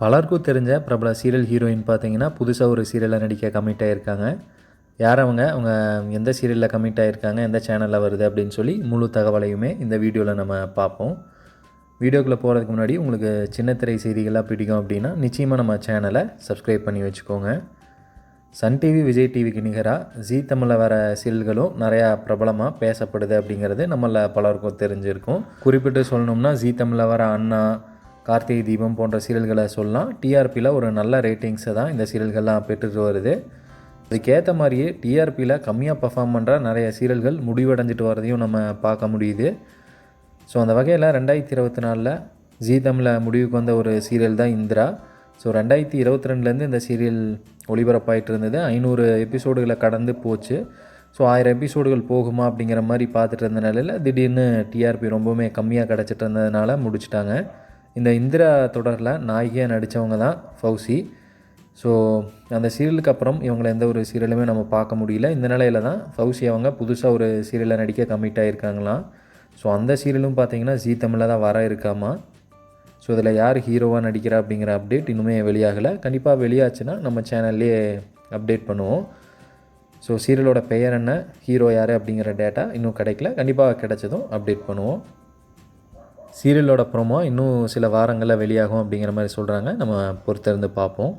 பலருக்கும் தெரிஞ்ச பிரபல சீரியல் ஹீரோயின் பார்த்தீங்கன்னா புதுசாக ஒரு சீரியலில் நடிக்க கமிட் ஆகியிருக்காங்க யார் அவங்க? அவங்க எந்த சீரியலில் கமிட் ஆகியிருக்காங்க எந்த சேனலில் வருது? அப்படின்னு சொல்லி முழு தகவலையுமே இந்த வீடியோவில் நம்ம பார்ப்போம். வீடியோக்குள்ளே போகிறதுக்கு முன்னாடி உங்களுக்கு சின்ன திரை செய்திகளாக பிடிக்கும் அப்படின்னா நிச்சயமாக நம்ம சேனலை சப்ஸ்கிரைப் பண்ணி வச்சுக்கோங்க. சன் டிவி விஜய் டிவிக்கு நிகராக ஜீ தமிழில் வர சீரியல்களும் நிறையா பிரபலமாக பேசப்படுது அப்படிங்கிறது நம்மள பலருக்கும் தெரிஞ்சிருக்கும். குறிப்பிட்டு சொல்லணும்னா ஜீ தமிழில் வர அண்ணா கார்த்திகை தீபம் போன்ற சீரியல்களை சொல்லலாம். டிஆர்பியில் ஒரு நல்ல ரேட்டிங்ஸை தான் இந்த சீரியல்கள்லாம் பெற்றுட்டு வருது. அதுக்கேற்ற மாதிரியே டிஆர்பியில் கம்மியாக பர்ஃபார்ம் பண்ணுற நிறைய சீரியல்கள் முடிவடைஞ்சிட்டு வரதையும் நம்ம பார்க்க முடியுது. ஸோ அந்த வகையில் ரெண்டாயிரத்தி இருபத்தி நாலில் ஜீ தமிழில் முடிவுக்கு வந்த ஒரு சீரியல் தான் இந்திரா. ஸோ ரெண்டாயிரத்தி இருபத்தி ரெண்டுலேருந்து இந்த சீரியல் ஒளிபரப்பாயிட்டு இருந்தது. ஐநூறு எபிசோடுகளை கடந்து போச்சு. ஸோ ஆயிரம் எபிசோடுகள் போகுமா அப்படிங்கிற மாதிரி பார்த்துட்டு இருந்த நிலையில் திடீர்னு டிஆர்பி ரொம்பவுமே கம்மியாக கிடச்சிட்டு இருந்ததுனால முடிச்சிட்டாங்க. இந்த இந்திரா தொடரில் நாயகியாக நடித்தவங்க தான் ஃபௌசி. ஸோ அந்த சீரியலுக்கு அப்புறம் இவங்களை எந்த ஒரு சீரியலுமே நம்ம பார்க்க முடியல. இந்த நிலையில தான் ஃபௌசி அவங்க புதுசாக ஒரு சீரியலில் நடிக்க கமிட் ஆகியிருக்காங்களாம் ஸோ அந்த சீரியலும் பார்த்தீங்கன்னா ஜி தமிழில் தான் வர இருக்காமா? ஸோ இதில் யார் ஹீரோவாக நடிக்கிறா அப்படிங்கிற அப்டேட் இன்னுமே வெளியாகலை. கண்டிப்பாக வெளியாச்சுன்னா நம்ம சேனல்லே அப்டேட் பண்ணுவோம். ஸோ சீரியலோட பெயர் என்ன? ஹீரோ யார் அப்படிங்கிற டேட்டா இன்னும் கிடைக்கல. கண்டிப்பாக கிடைச்சதும் அப்டேட் பண்ணுவோம். சீரியலோட ப்ரோமோ இன்னும் சில வாரங்களில் வெளியாகும் அப்படிங்கிற மாதிரி சொல்கிறாங்க நம்ம பொறுத்திருந்து பார்ப்போம்.